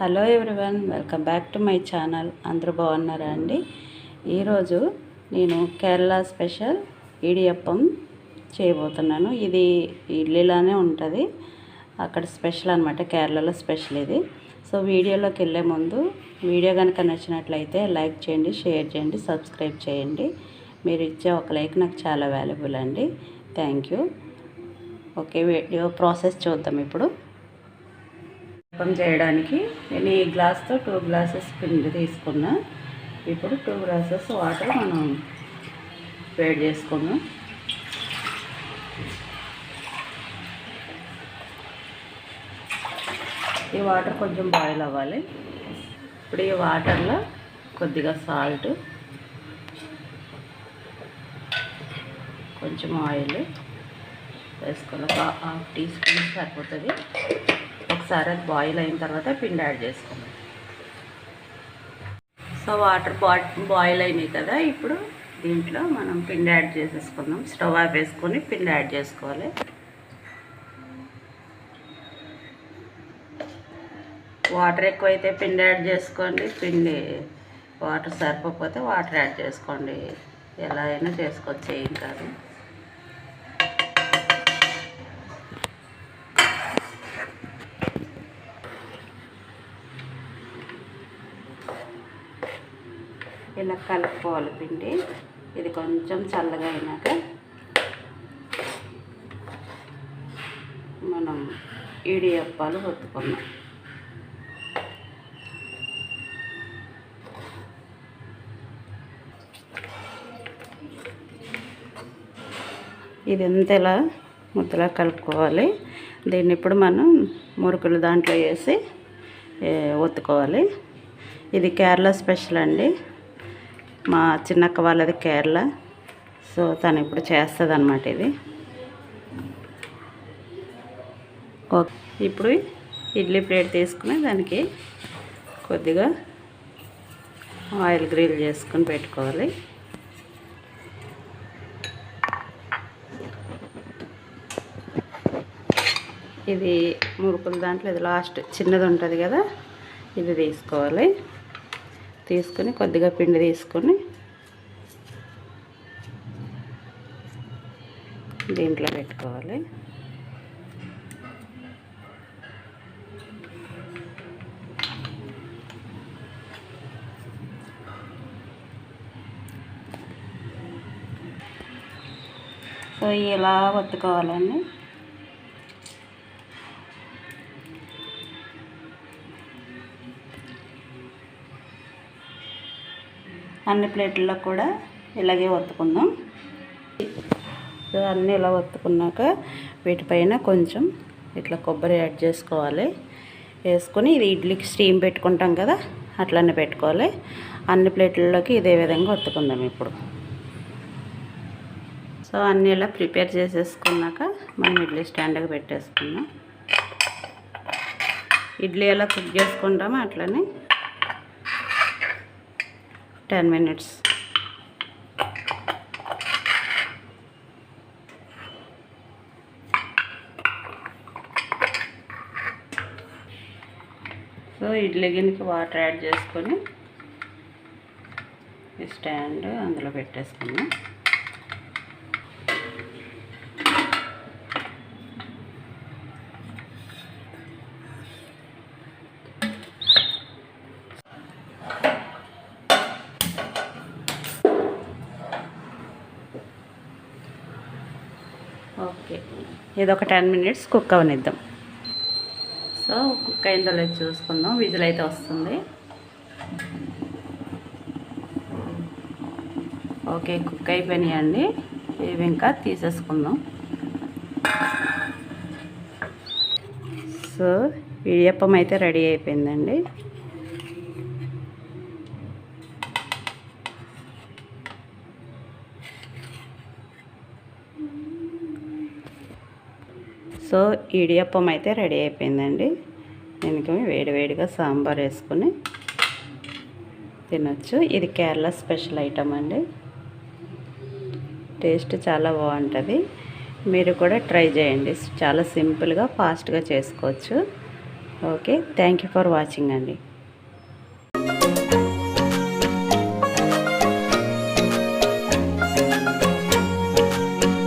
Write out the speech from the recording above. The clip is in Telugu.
Hello everyone welcome back to my channel. అందరూ బాగున్నారా అండి? ఈరోజు నేను కేరళ స్పెషల్ ఇడియప్పం చేయబోతున్నాను. ఇది ఇడ్లీలానే ఉంటుంది. అక్కడ స్పెషల్ అనమాట కేరళలో స్పెషల్ ఇది. సో వీడియోలోకి వెళ్ళే ముందు వీడియో కనుక నచ్చినట్లయితే లైక్ చేయండి షేర్ చేయండి సబ్స్క్రైబ్ చేయండి. మీరు ఇచ్చే ఒక లైక్ నాకు చాలా వాల్యుబుల్ అండి. Thank you. Okay video process చూద్దాం ఇప్పుడు. అప్పం చేయడానికి నేను ఈ గ్లాస్తో టూ గ్లాసెస్ పిండి తీసుకున్నా. ఇప్పుడు టూ గ్లాసెస్ వాటర్ మనం వేడి చేసుకున్నాం. ఈ వాటర్ కొంచెం బాయిల్ అవ్వాలి. ఇప్పుడు ఈ వాటర్లో కొద్దిగా సాల్ట్ కొంచెం ఆయిల్ వేసుకోవాలి ఒక హాఫ్ టీ స్పూన్ సరిపోతుంది. ఒకసారి అది బాయిల్ అయిన తర్వాత పిండి యాడ్ చేసుకోండి సో వాటర్ బాయిల్ అయినాయి కదా ఇప్పుడు దీంట్లో మనం పిండి యాడ్ చేసేసుకుందాం. స్టవ్ ఆఫ్ వేసుకొని పిండి యాడ్ చేసుకోవాలి. వాటర్ ఎక్కువైతే పిండి యాడ్ చేసుకోండి. పిండి వాటర్ సరిపోతే వాటర్ యాడ్ చేసుకోండి. ఎలా అయినా చేసుకోవచ్చు ఏం కాదు. ఇలా కలుపుకోవాలి పిండి. ఇది కొంచెం చల్లగా అయినాక మనం ఇడియప్పాలు ఒత్తుకున్నాం ఇది ఎంతలా ముద్దలా కలుపుకోవాలి. దీన్ని ఇప్పుడు మనం మురుకులు దాంట్లో వేసి ఒత్తుకోవాలి. ఇది కేరళ స్పెషల్ అండి. మా చిన్నక్క వాళ్ళది కేరళ. సో తను ఇప్పుడు చేస్తుంది అనమాట ఇది. ఓకే. ఇప్పుడు ఇడ్లీ ప్లేట్ తీసుకుని దానికి కొద్దిగా ఆయిల్ గ్రిల్ చేసుకొని పెట్టుకోవాలి. ఇది మురుకుల దాంట్లో ఇది లాస్ట్ చిన్నది ఉంటుంది కదా ఇది తీసుకోవాలి. తీసుకొని కొద్దిగా పిండి తీసుకొని దీంట్లో పెట్టుకోవాలి. సో ఇలా ఒత్తుకోవాలండి. అన్ని ప్లేట్లలో కూడా ఇలాగే ఒత్తుకుందాం. అన్నీ ఇలా ఒత్తుకున్నాక వీటిపైన కొంచెం ఇట్లా కొబ్బరి యాడ్ చేసుకోవాలి. వేసుకొని ఇది ఇడ్లీకి స్టీమ్ పెట్టుకుంటాం కదా అట్లనే పెట్టుకోవాలి. అన్ని ప్లేట్లలోకి ఇదే విధంగా ఒత్తుకుందాం ఇప్పుడు. సో అన్నీ ఇలా ప్రిపేర్ చేసేసుకున్నాక మనం ఇడ్లీ స్టాండ్కి పెట్టేసుకుందాం. ఇడ్లీ ఎలా కుక్ చేసుకుంటామో అట్లనే టెన్ మినిట్స్. సో ఇడ్లీ గిన్నెకి వాటర్ యాడ్ చేసుకొని స్టాండ్ అందులో పెట్టేసుకున్నాం ఓకే. ఇది ఒక టెన్ మినిట్స్ కుక్ అవనిద్దాం. సో కుక్ అయిందో లేదు చూసుకుందాం. విజిల్ అయితే వస్తుంది. ఓకే కుక్ అయిపోయినాయండి. ఇవి ఇంకా తీసేసుకుందాం. సో ఇడియప్పం అయితే రెడీ అయిపోయిందండి. సో ఇడియప్పం అయితే రెడీ అయిపోయిందండి. దీనికి వేడివేడిగా సాంబార్ వేసుకొని తినొచ్చు. ఇది కేరళ స్పెషల్ ఐటమ్ అండి. టేస్ట్ చాలా బాగుంటుంది. మీరు కూడా ట్రై చేయండి. చాలా సింపుల్గా ఫాస్ట్గా చేసుకోవచ్చు. Okay thank you for watching అండి.